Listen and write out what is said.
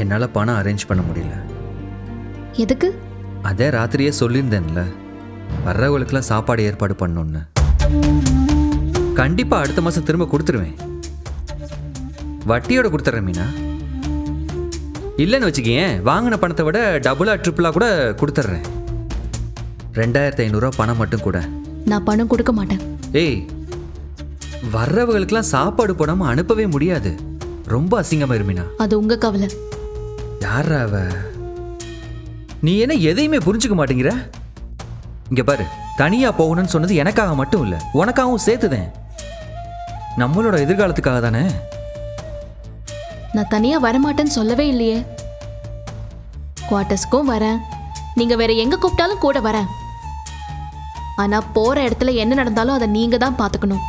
என்னால் பணம் அரேஞ்ச் பண்ண முடியல. எதுக்கு? அதே ராத்திரியே சொல்லியிருந்தேன்ல. வர்றவங்களுக்கெல்லாம் சாப்பாடு ஏற்பாடு பண்ணணும்னு கண்டிப்பாக அடுத்த மாதம் திரும்ப கொடுத்துருவேன். வட்டியோட கொடுத்துட்றேன் மீனா. இல்லைன்னு வச்சுக்கேன் வாங்கின பணத்தை விட டபுளாக ட்ரிப்பிளாக கூட கொடுத்துட்றேன். ரெண்டாயிரத்தி ஐநூறுரூவா பணம் மட்டும் கூட. நான் பணம் கொடுக்க மாட்டேன். ஏய் வர்றவங்களுக்கெல்லாம் சாப்பாடு போடாமல் அனுப்பவே முடியாது. ரொம்ப அசிங்கமாக இருமீனா அது உங்க கவலை. யாரா அவ? நீ என்ன எதையுமே புரிஞ்சுக்க மாட்டேங்கிற? இங்க பாரு தனியா போகணும்னு சொன்னது எனக்காக மட்டும் இல்ல உனக்காகவும் சேர்த்துதேன். நம்மளோட எதிர்காலத்துக்காக தானே? நான் தனியா வரமாட்டேன்னு சொல்லவே இல்லையே. குவார்ட்டர்ஸ்க்கும் வரேன். நீங்க வேற எங்க கூப்பிட்டாலும் கூட வரேன். ஆனா போற இடத்துல என்ன நடந்தாலும் அதை நீங்க தான் பாத்துக்கணும்